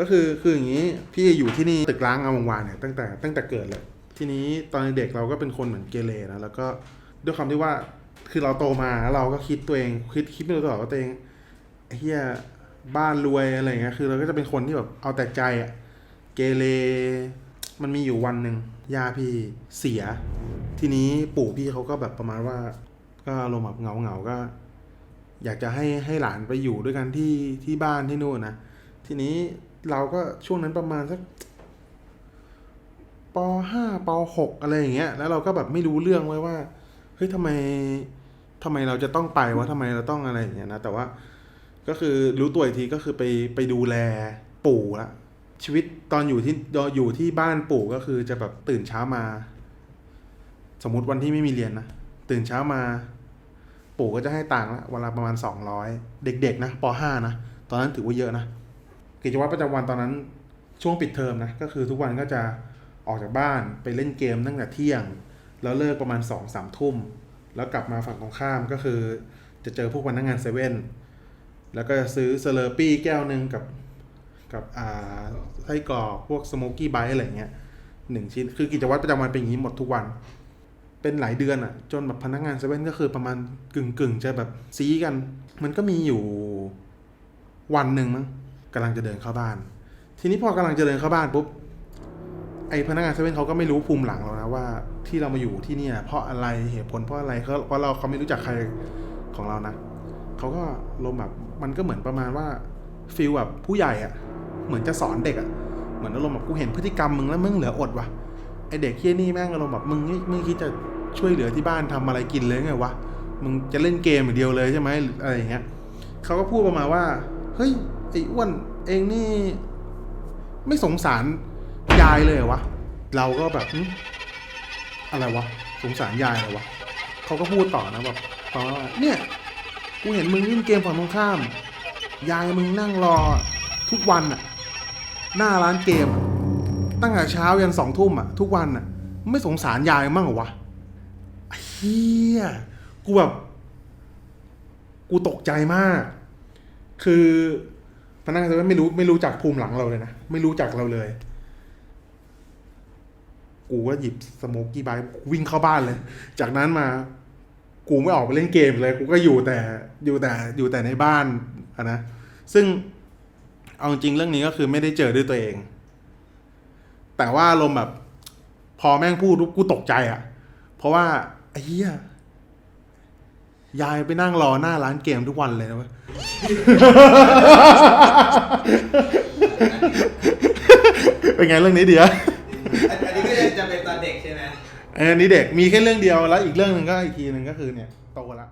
ก็คือคืออย่างนี้พี่อยู่ที่นี่ตึกร้างอามวานเนี่ยตั้งแต่ตั้งแต่เกิดเลยทีนี้ตอนเด็กเราก็เป็นคนเหมือนเกเรนะแล้วก็ด้วยความที่ว่าคือเราโตมาแล้วเราก็คิดตัวเองคิดคิดไม่รู้ตลอดว่าตัวเองเฮียบ้านรวยอะไรเงี้ยคือเราก็จะเป็นคนที่แบบเอาแต่ใจอะเกเรมันมีอยู่วันหนึ่งย่าพี่เสีย ทีนี้ปู่พี่เขาก็แบบประมาณว่า ก็อารมณ์แบบเงาเงาก็ อยากจะให้ให้หลานไปอยู่ด้วยกันที่ที่บ้านที่นู่นนะ ทีนี้เราก็ช่วงนั้นประมาณสักปห้าปหกอะไรอย่างเงี้ย แล้วเราก็แบบไม่รู้เรื่องไว้ว่าเฮ้ยทำไมทำไมเราจะต้องไปวะทำไมเราต้องอะไรอย่างเงี้ยนะแต่ว่าก็คือรู้ตัวอีกทีก็คือไปไปดูแลปู่ละชีวิตตอนอยู่ที่อยู่ที่บ้านปู่ก็คือจะแบบตื่นเช้ามา สมมติวันที่ไม่มีเรียนนะตื่นเช้ามา ปู่ก็จะให้ตังค์ละเวละประมาณสองร้อยเด็กๆนะปห้านะตอนนั้นถือว่าเยอะนะ กิจวัตรประจำวันตอนนั้นช่วงปิดเทอมนะก็คือทุกวันก็จะออกจากบ้านไปเล่นเกมตั้งแต่เที่ยง แล้วเลิกประมาณสองสามทุ่ม แล้วกลับมาฝั่งตรงข้ามก็คือ จะเจอพวกพนักงานเซเว่นแล้วก็จะซื้อเซเลอร์ปี้แก้วหนึ่งกับกับอ่าไส้กรอกพวกสโมกี้ไบต์อะไรเงี้ยหนึ่งชิ้น คือกิจวัตรประจำวันเป็นอย่างนี้หมดทุกวัน เป็นหลายเดือนอะ่ะ จนแบบพนักงานเซเว่นก็คือประมาณกึ่งกึ่งๆจะแบบซีกัน มันก็มีอยู่วันหนึ่งมั้ง กำลังจะเดินเข้าบ้าน ทีนี้พอกำลังจะเดินเข้าบ้านปุ๊บไอพนักงานเซเว่นเขาก็ไม่รู้ภูมิหลังเรานะว่าที่เรามาอยู่ที่เนี่ย เพราะอะไรเหตุผลเพราะอะไรเขาเพราะเราเขาไม่รู้จักใครของเรานะเขาก็ลมแบบมันก็เหมือนประมาณว่าฟิลแบบผู้ใหญ่อะ่ะ เหมือนจะสอนเด็กอะ่ะเหมือนอารมณ์แบบกูเห็นพฤติกรรมมึงแล้วมึงเหลืออดวะไอเด็กเฮี้ยนี่แม่งอารมณ์แบบมึงไม่ไม่คิดจะช่วยเหลือที่บ้านทำอะไรกินเลยไงวะมึงจะเล่นเกมอย่างเดียวเลยใช่ไหมหรืออะไรอย่างเงี้ยเขาก็พูดประมาณว่าเฮ้ย ไอ้อ้วนเองนี่ ไม่สงสารยายเลยเหรอวะ เราก็แบบหึอะไรวะ สงสารยายเหรอวะเขาก็พูดต่อนะแบบประมาณว่าเนี่ย กูเห็นมึงเล่นเกมฝั่งตรงข้าม ยายมึงนั่งรอทุกวันอะหน้าร้านเกม ตั้งแต่เช้ายันสองทุ่มอะทุกวันอะไม่สงสารยายมั่งเหรอวะเฮียกูแบบ กูตกใจมาก คือ พนักงานเซเว่นไม่รู้ไม่รู้จักภูมิหลังเราเลยนะ ไม่รู้จักเราเลย กูก็หยิบสโมกกี้ไบค์วิ่งเข้าบ้านเลย จากนั้นมา กูไม่ออกไปเล่นเกมเลย กูก็อยู่แต่อยู่แต่อยู่แต่ในบ้านอะนะซึ่งเอาจริงเรื่องนี้ก็คือไม่ได้เจอด้วยตัวเอง แต่ว่าลมแบบ พอแม่งพูดกูตกใจอะ่ะ เพราะว่าไอ้เหี้ย ยายไปนั่งรอหน้าร้านเกมทุกวันเลยนะเว้ย เป็นไงเรื่องนี้เดียวอันนี้ก็จะเป็นตอนเด็กใช่ไหม อันนี้เด็กมีแค่เรื่องเดียวแล้วอีกเรื่องหนึ่งก็อีกทีหนึ่งก็คือเนี่ยโตละ